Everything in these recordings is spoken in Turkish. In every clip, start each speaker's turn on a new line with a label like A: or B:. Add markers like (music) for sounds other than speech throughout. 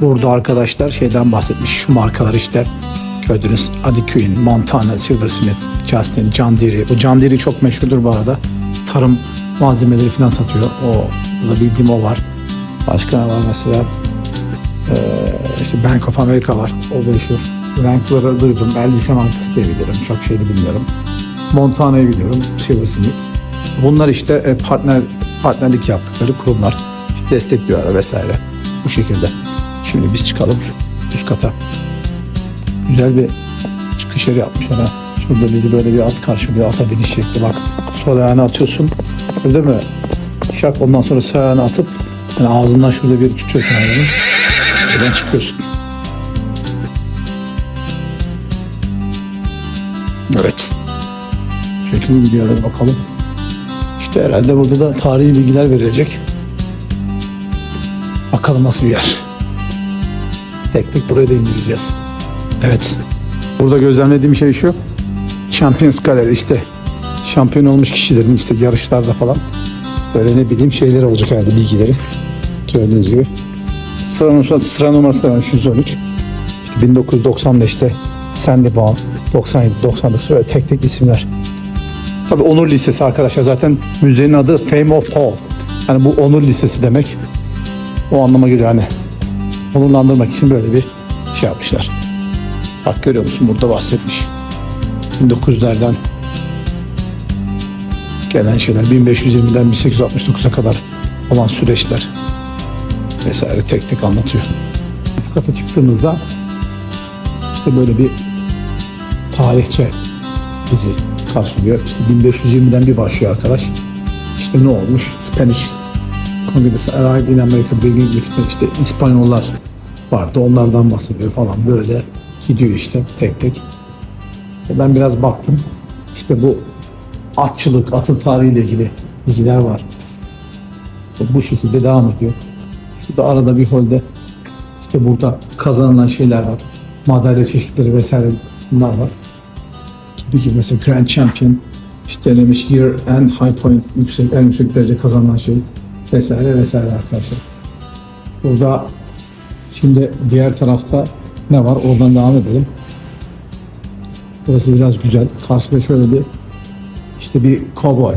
A: Burada arkadaşlar şeyden bahsetmiş. Şu markalar işte gördünüz. Adi Queen, Montana, Silversmith, Justin, John Deere. Bu John Deere çok meşhurdur bu arada. Tarım malzemeleri falan satıyor. O burada bildiğim o var. Başka ne var mesela? Ee, işte Bank of America var. O meşhur. Rankları duydum. Elbise markası diye bilirim. Çok şeyini bilmiyorum. Montana'yı biliyorum. Silversmith. Bunlar işte e, partner partnerlik yaptıkları kurumlar. Destekliyorlar vesaire. Bu şekilde. Şimdi biz çıkalım üst kata. Güzel bir çıkış yeri yapmışlar ha. Şurada bizi böyle bir at karşılıyor. Ata biniş şekli bak. Sol ayağını atıyorsun. Değil mi? Şak ondan sonra sağ ayağını atıp yani ağzından şurada bir tutuyorsun ayağını. Buradan çıkıyorsun. Evet. Şekilde gidiyoruz bakalım. İşte herhalde burada da tarihi bilgiler verilecek. Bakalım nasıl bir yer. Tek tek buraya da indireceğiz. Evet. Burada gözlemlediğim şey şu. Champions Gallery işte şampiyon olmuş kişilerin işte yarışlarda falan böyle ne bileyim şeyleri olacak herhalde bilgileri. Gördüğünüz gibi. Sıra numarası, sıra numarası da vermiş 113. İşte 1995'te Sandy Baum, 97, 99 öyle tek tek isimler. Tabii Onur Lisesi arkadaşlar zaten müzenin adı Fame of Hall. Yani bu Onur Lisesi demek. O anlama geliyor hani. Onurlandırmak için böyle bir şey yapmışlar. Bak görüyor musun burada bahsetmiş. 1900'lerden gelen şeyler 1520'den 1869'a kadar olan süreçler vesaire tek tek anlatıyor. Üst kata çıktığımızda işte böyle bir tarihçe bizi karşılıyor. İşte 1520'den bir başlıyor arkadaş. İşte ne olmuş? Spanish Congress arrived in America bringing. İşte İspanyollar vardı. Onlardan bahsediyor falan böyle gidiyor işte tek tek. E Ben biraz baktım. İşte bu atçılık, atın tarihiyle ilgili bilgiler var. İşte bu şekilde devam ediyor. Şurada arada bir holde işte burada kazanılan şeyler var. Madalya çeşitleri vesaire bunlar var. Gibi gibi mesela Grand Champion işte demiş Year and High Point yüksek, en yüksek derece kazanılan şey vesaire vesaire arkadaşlar. Burada şimdi diğer tarafta ne var? Oradan devam edelim. Burası biraz güzel. Karşıda şöyle bir işte bir cowboy.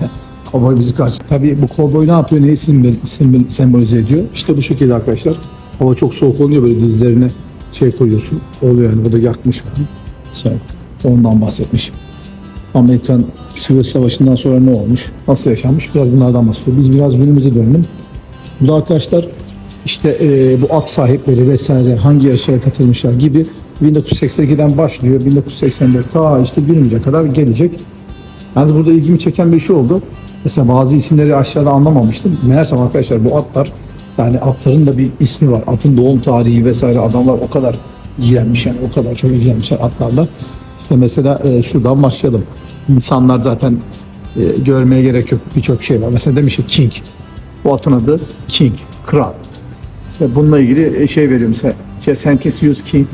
A: (laughs) cowboy bizi karşı. Tabii bu cowboy ne yapıyor? Neyi simbol, simbol, sembolize ediyor? İşte bu şekilde arkadaşlar. Hava çok soğuk olunca böyle dizlerine şey koyuyorsun. Oluyor yani. Bu da yakmış falan. Sen ondan bahsetmiş. Amerikan Sivil Savaşı'ndan sonra ne olmuş? Nasıl yaşanmış? Biraz bunlardan bahsediyor. Biz biraz günümüze dönelim. Burada arkadaşlar işte e, bu at sahipleri vesaire hangi yarışlara katılmışlar gibi 1982'den başlıyor. 1984 ta işte günümüze kadar gelecek. Yalnız burada ilgimi çeken bir şey oldu. Mesela bazı isimleri aşağıda anlamamıştım. Meğersem arkadaşlar bu atlar yani atların da bir ismi var. Atın doğum tarihi vesaire adamlar o kadar ilgilenmiş yani o kadar çok ilgilenmişler atlarla. İşte mesela e, şuradan başlayalım. İnsanlar zaten e, görmeye gerek yok birçok şey var. Mesela demiş ki King. Bu atın adı King, kral. Mesela bununla ilgili şey veriyor mesela. Senkesius King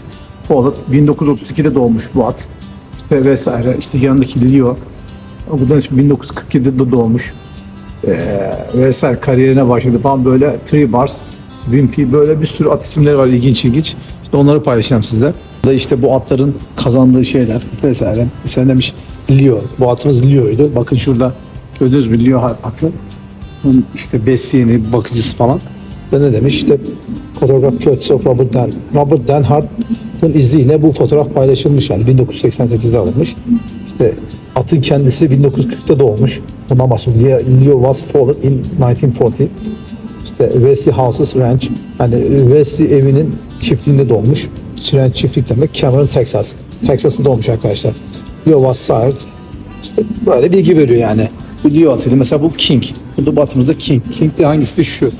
A: Follett 1932'de doğmuş bu at. İşte vesaire. İşte yanındaki Leo. Bu da 1947'de doğmuş. Ee, vesaire kariyerine başladı falan böyle Three Bars, işte Wimpy böyle bir sürü at isimleri var ilginç ilginç. İşte onları paylaşacağım size. Da işte bu atların kazandığı şeyler vesaire. Mesela demiş Leo. Bu atımız Leo'ydu. Bakın şurada gördünüz mü Leo atı. Bunun işte besleyeni, bakıcısı falan. Ve ne demiş işte fotoğraf Curtis of Robert Dan. Robert Dan Hart'ın izniyle bu fotoğraf paylaşılmış yani 1988'de alınmış. İşte atın kendisi 1940'ta doğmuş. Bundan bahsediyor. Leo, was fallen in 1940. İşte Wesley Houses Ranch. Yani Wesley evinin çiftliğinde doğmuş. Ranch çiftlik demek. Cameron, Texas. Texas'ta doğmuş arkadaşlar. Was sired. İşte böyle bilgi veriyor yani. Bu Leo atıydı. Mesela bu King. Burada batımızda King. King de hangisi de şu.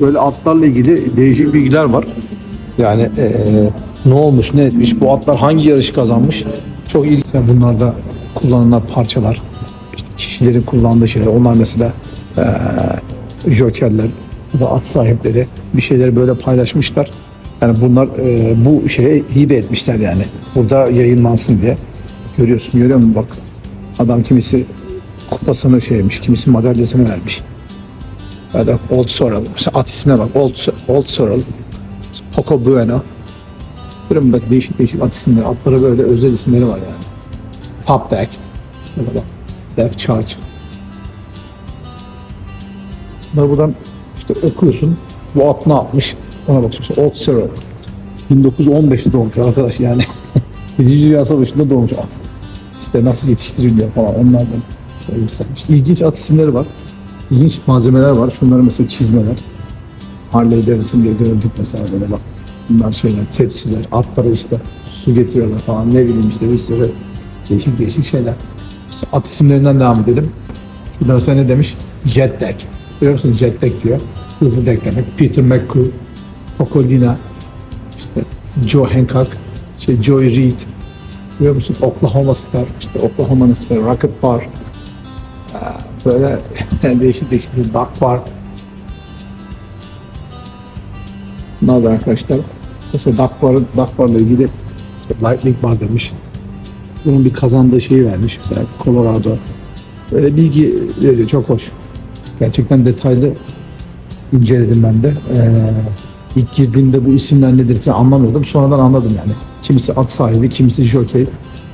A: Böyle atlarla ilgili değişik bilgiler var. Yani eee, ne olmuş, ne etmiş, bu atlar hangi yarışı kazanmış. Çok ilginç. Bunlar da kullanılan parçalar. İşte kişilerin kullandığı şeyler. Onlar mesela eee jokerler da at sahipleri bir şeyleri böyle paylaşmışlar. Yani bunlar eee, bu şeye hibe etmişler yani. Burada yayınlansın diye. Görüyorsun, görüyor musun bak. Adam kimisi kupasını şeymiş, kimisi madalyasını vermiş. Ya da Old Sorrel. Mesela at ismine bak. Old, Old Sorrel. Poco Bueno. Böyle bak değişik değişik at isimleri. Atlara böyle özel isimleri var yani. Top Deck. Böyle. Death Charge. Bunları buradan işte okuyorsun. Bu at ne yapmış? Ona bakıyorsun. Old Cyril. 1915'te doğmuş arkadaş yani. (laughs) Birinci Dünya Savaşı'nda doğmuş at. İşte nasıl yetiştiriliyor falan onlardan göstermiş. İlginç at isimleri var. İlginç malzemeler var. Şunlar mesela çizmeler. Harley Davidson diye gördük mesela böyle bak. Bunlar şeyler, tepsiler, atlara işte su getiriyorlar falan ne bileyim işte bir sürü değişik değişik şeyler. İşte at isimlerinden devam edelim. Daha ne demiş? Jet Deck. Biliyor musun Jet Deck diyor. Hızlı deck demek. Peter McCoo, Okolina, işte Joe Hancock, şey Joy Reid, biliyor musun? Oklahoma Star, işte Oklahoma Star, Rocket Bar, Aa, böyle (laughs) değişik değişik Duck Bar. Bunlar da arkadaşlar. Mesela Duck Bar, Duck Bar'la ilgili işte Lightning Bar demiş. Bunun bir kazandığı şeyi vermiş. Mesela Colorado. Böyle bilgi veriyor. Çok hoş. Gerçekten detaylı inceledim ben de. Ee, ilk girdiğimde bu isimler nedir falan anlamıyordum. Sonradan anladım yani. Kimisi at sahibi, kimisi jockey,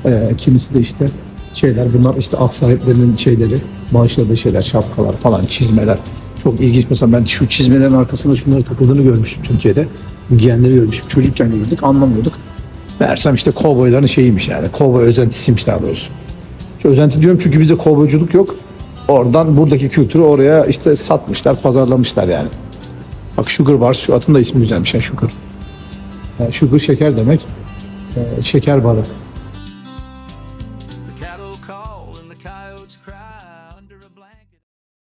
A: ee, kimisi de işte şeyler. Bunlar işte at sahiplerinin şeyleri, bağışladığı şeyler, şapkalar falan, çizmeler. Çok ilginç. Mesela ben şu çizmelerin arkasında şunları takıldığını görmüştüm Türkiye'de. Giyenleri görmüştüm. Çocukken gördük, anlamıyorduk. Meğersem işte kovboyların şeyiymiş yani. Kovboy özentisiymiş daha doğrusu. Şu özenti diyorum çünkü bizde kovboyculuk yok. Oradan buradaki kültürü oraya işte satmışlar, pazarlamışlar yani. Bak Sugar Bars, şu atın da ismi güzelmiş ya Sugar. Yani sugar şeker demek. Ee, şeker balı.